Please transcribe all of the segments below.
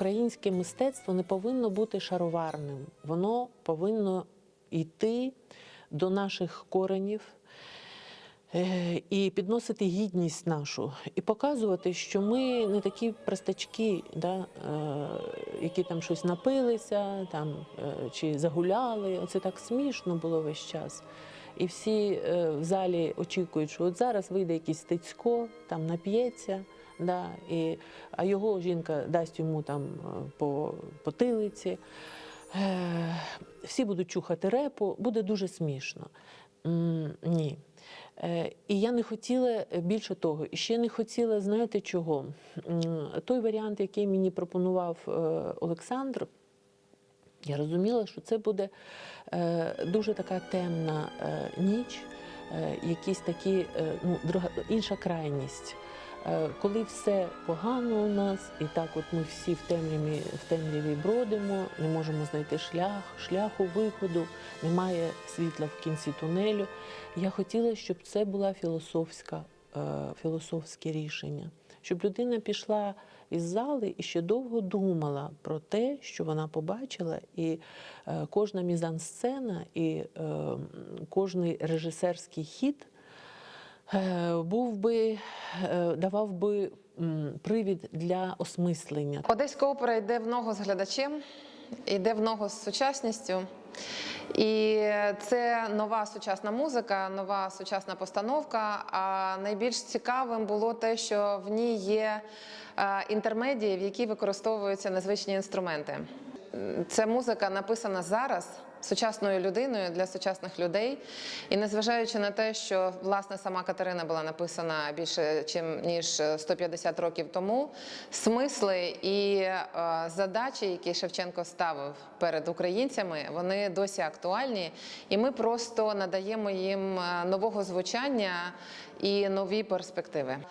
українське мистецтво не повинно бути шароварним. Воно повинно йти до наших коренів. е, І підносити гідність нашу, і показувати, що ми не такі простачки, да, е, які там щось напилися, там, е, чи загуляли. Оце так смішно було весь час. І всі в залі очікують, що от зараз вийде якийсь Стецько, там нап'ється, да, і, а його жінка дасть йому там е, по потилиці. Е, всі будуть чухати репу, буде дуже смішно. М, Ні. Е, І я не хотіла е, більше того, і ще не хотіла, знаєте чого? Той варіант, який мені пропонував е, Олександр, я розуміла, що це буде е, дуже така темна е, ніч, е, якісь такі, е, ну, друга, інша крайність. Е, коли все погано у нас, і так от ми всі в темряві, в темряві бродимо, не можемо знайти шлях, шляху виходу, немає світла в кінці тунелю. Я хотіла, щоб це була філософська, е, філософське рішення, щоб людина пішла із зали і ще довго думала про те, що вона побачила, і е, кожна мізансцена, і кожний режисерський хід був би, е, давав би привід для осмислення. Одеська опера йде в ногу з глядачем, йде в ногу з сучасністю. І це нова сучасна музика, нова сучасна постановка. А найбільш цікавим було те, що в ній є е, інтермедії, в якій використовуються незвичні інструменти. Це музика написана зараз сучасною людиною для сучасних людей. І незважаючи на те, що власне сама Катерина була написана більше чим ніж 150 років тому, смисли і е, задачі, які Шевченко ставив перед українцями, вони досі актуальні, і ми просто надаємо їм е, нового звучання і нові перспективи. Е,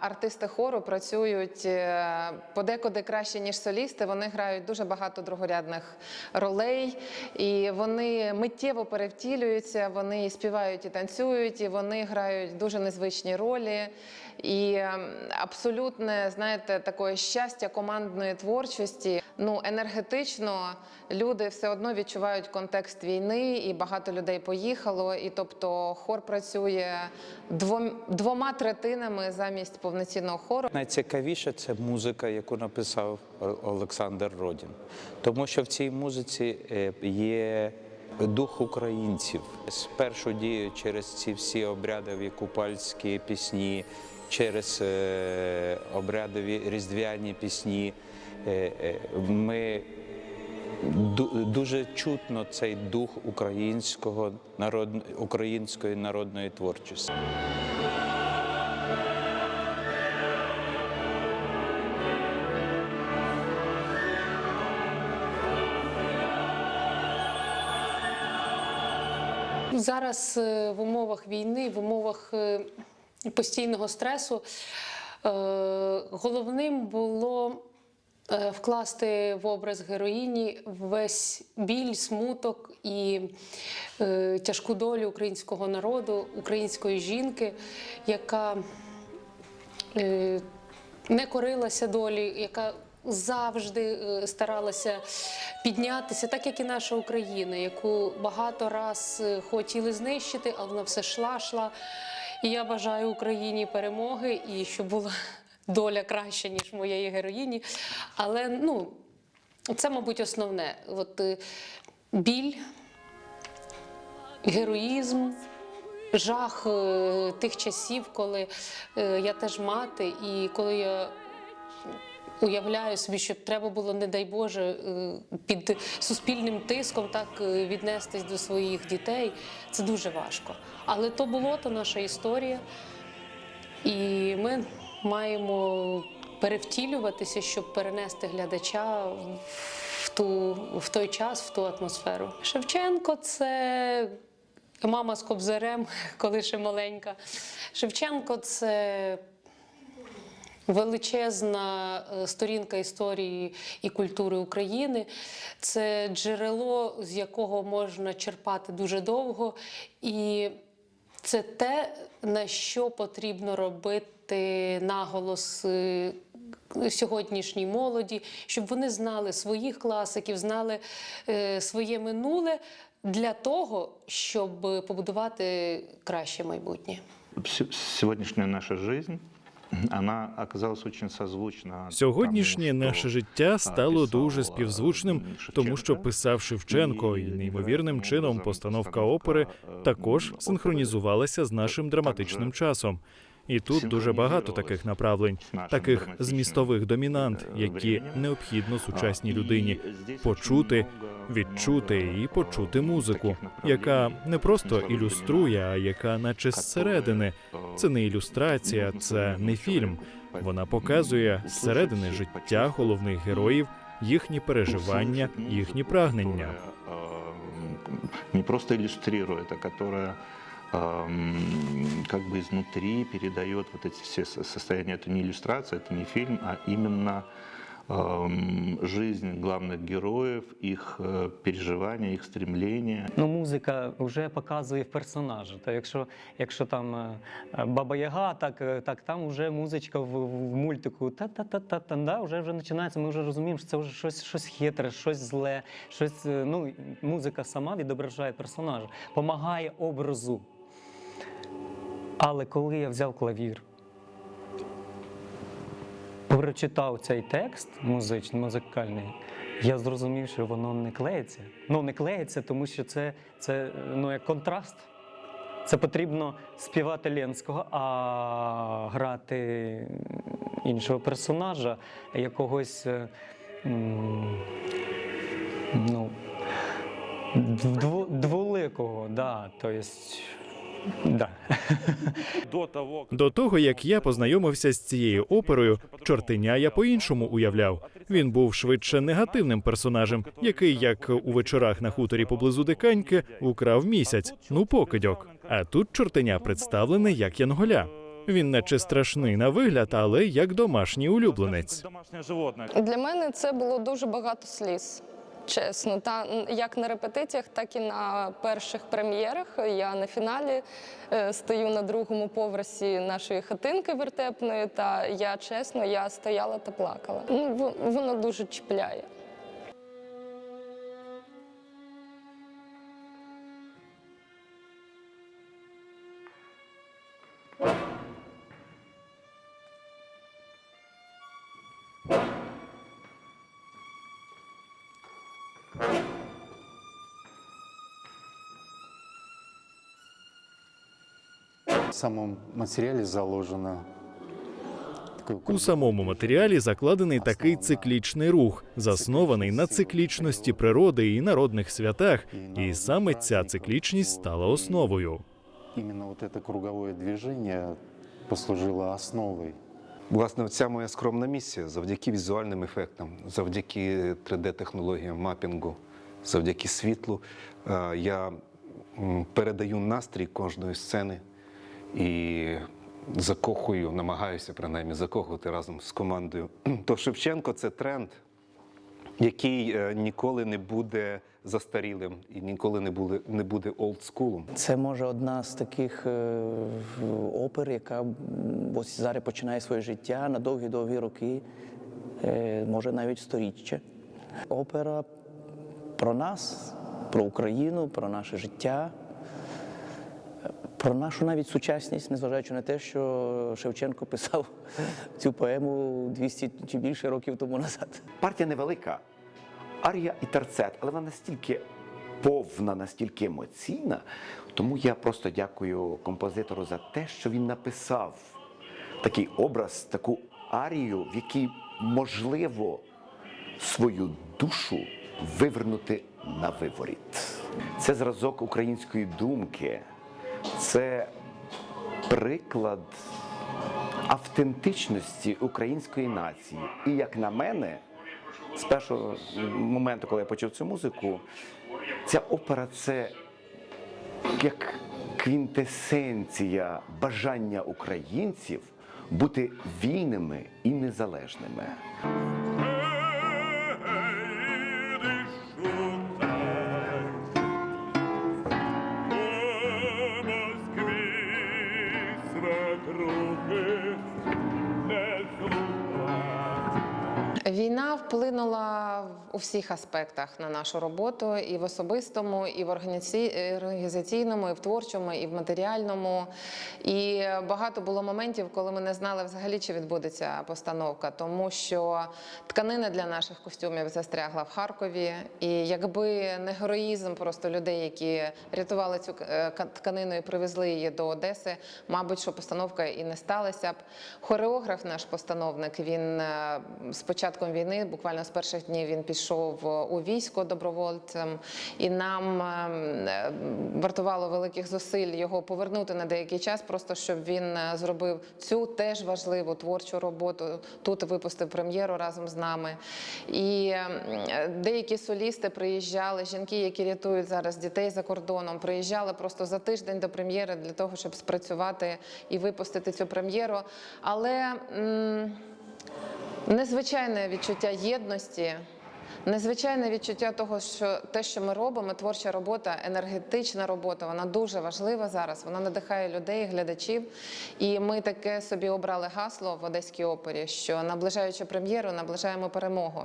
Артисти хору працюють е, подекуди краще ніж солісти. Вони грають дуже багато другорядних ролей, і вони миттєво перевтілюються. Вони і співають і танцюють, і вони грають дуже незвичні ролі. І ем, абсолютне, знаєте, такое щастя командної творчості. Ну енергетично люди все одно відчувають контекст війни, і багато людей поїхало. І тобто хор працює двом, двома третинами замість повноцінного хору. Найцікавіше це музика, яку написав Олександр Родін, тому що в цій музиці е, є дух українців. Спершу дію через ці всі обрядові купальські пісні, через е, обрядові різдвяні пісні. Е, е, Ми дуже чутно цей дух українського народ, української народної творчості. Зараз е, в умовах війни, в умовах е, постійного стресу е, головним було вкласти в образ героїні весь біль, смуток і тяжку долю українського народу, української жінки, яка не корилася долі, яка завжди е, старалася піднятися, так як і наша Україна, яку багато раз е, хотіли знищити, але вона все йшла, йшла. І я бажаю Україні перемоги і щоб була доля краща, ніж моєї героїні. Але ну, це, мабуть, основне. От, е, біль, героїзм, жах тих часів, коли я теж мати, і коли я уявляю собі, що треба було, не дай Боже, е, під суспільним тиском так е, віднестись до своїх дітей. Це дуже важко. Але то було, то наша історія. І ми маємо перевтілюватися, щоб перенести глядача в, ту, в той час, в ту атмосферу. Шевченко це мама з кобзарем, коли ще маленька. Шевченко це величезна е, сторінка історії і культури України. Це джерело, з якого можна черпати дуже довго. І це те, на що потрібно робити наголос е, сьогоднішній молоді, щоб вони знали своїх класиків, знали е, своє минуле для того, щоб побудувати краще майбутнє. С- Сегодняшняя наша жизнь, Сьогоднішнє наше життя стало дуже співзвучним, тому що писав Шевченко, і неймовірним чином постановка опери також синхронізувалася з нашим драматичним часом. І тут дуже багато таких направлень, таких змістових домінант, які необхідно сучасній людині почути, відчути і почути музику, яка не просто ілюструє, а яка, наче зсередини. Це не ілюстрація, це не фільм. Вона показує зсередини життя головних героїв, їхні переживання, їхні прагнення. Не просто иллюстрирует, а эм, как бы изнутри передает вот эти все со- состояния. Это не иллюстрация, это не фильм, а именно эм, жизнь главных героев, их э, переживания, их стремления. Ну, музика вже показує в персонажа. Та якщо, якщо там е, е, Баба Яга, так, е, так там вже музичка в, в мультику та-та-та-та-та, да, вже, вже починається, ми вже розуміємо, що це вже щось, щось хитре, щось зле, щось, е, ну, музика сама відображає персонажа, допомагає образу. Але коли я взяв клавір, прочитав цей текст музичний, музикальний, я зрозумів, що воно не клеїться. Ну, не клеїться, тому що це, це ну, як контраст. Це потрібно співати Ленського, а грати іншого персонажа, якогось е, ну, дво, дволикого, да, то есть, да. До того як я познайомився з цією оперою, чортеня я по-іншому уявляв. Він був швидше негативним персонажем, який, як у вечорах на хуторі поблизу Диканьки, украв місяць. Ну покидьок. А тут чортеня представлений як Янголя. Він наче страшний на вигляд, але як домашній улюбленець. Для мене це було дуже багато сліз. Чесно, та як на репетиціях, так і на перших прем'єрах. Я на фіналі е, стою на другому поверсі нашої хатинки вертепної. Та я чесно, я стояла та плакала. Ну, воно дуже чіпляє. В самом материале заложено У самому матеріалі закладений такий циклічний рух, заснований на циклічності природи і народних святах, і саме ця циклічність стала основою. Именно вот это круговое движение послужило основой Власне, ця моя скромна місія завдяки візуальним ефектам, завдяки 3D-технологіям мапінгу, завдяки світлу. е, Я передаю настрій кожної сцени і закохую, намагаюся принаймні закохувати разом з командою. То Шевченко це тренд, який е, ніколи не буде застарілим і ніколи не буде, не буде олдскулом. Це може одна з таких е, опер, яка ось зараз починає своє життя на довгі-довгі роки, е, може навіть сторіччя. Опера про нас, про Україну, про наше життя, про нашу навіть сучасність, незважаючи на те, що Шевченко писав цю поему 200 чи більше років тому назад. Партія невелика, арія і терцет, але вона настільки повна, настільки емоційна. Тому я просто дякую композитору за те, що він написав такий образ, таку арію, в якій можливо свою душу вивернути на виворіт. Це зразок української думки, це приклад автентичності української нації. І як на мене, з першого моменту, коли я почув цю музику, ця опера це як квінтесенція бажання українців бути вільними і незалежними. Війна вплинула у всіх аспектах на нашу роботу, і в особистому, і в організаці- організаційному, і в творчому, і в матеріальному. І багато було моментів, коли ми не знали взагалі, чи відбудеться постановка, тому що тканина для наших костюмів застрягла в Харкові. І якби не героїзм просто людей, які рятували цю е, тканину і привезли її до Одеси, мабуть, що постановка і не сталася б. Хореограф, наш постановник, він е, з початком війни, буквально з перших днів, він пішов у військо добровольцем, і нам е, е, вартувало великих зусиль його повернути на деякий час, просто щоб він е, зробив цю теж важливу творчу роботу. Тут випустив прем'єру разом з нами. І е, деякі солісти приїжджали, жінки, які рятують зараз дітей за кордоном, приїжджали просто за тиждень до прем'єри для того, щоб спрацювати і випустити цю прем'єру. Але незвичайне відчуття єдності. Незвичайне відчуття того, що те, що ми робимо, творча робота, енергетична робота, вона дуже важлива зараз. Вона надихає людей, глядачів. І ми таке собі обрали гасло в Одеській опері, що наближаючи прем'єру, наближаємо перемогу.